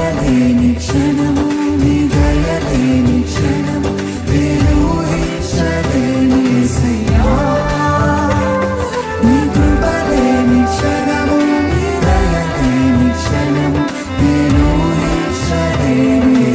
ఆపలేని క్షణము నీ దయలేని క్షణము నేను ఊహించలేని సయ్యా. నీ కృపలేని క్షణము నీ దయలేని క్షణము నేను ఊహించలేని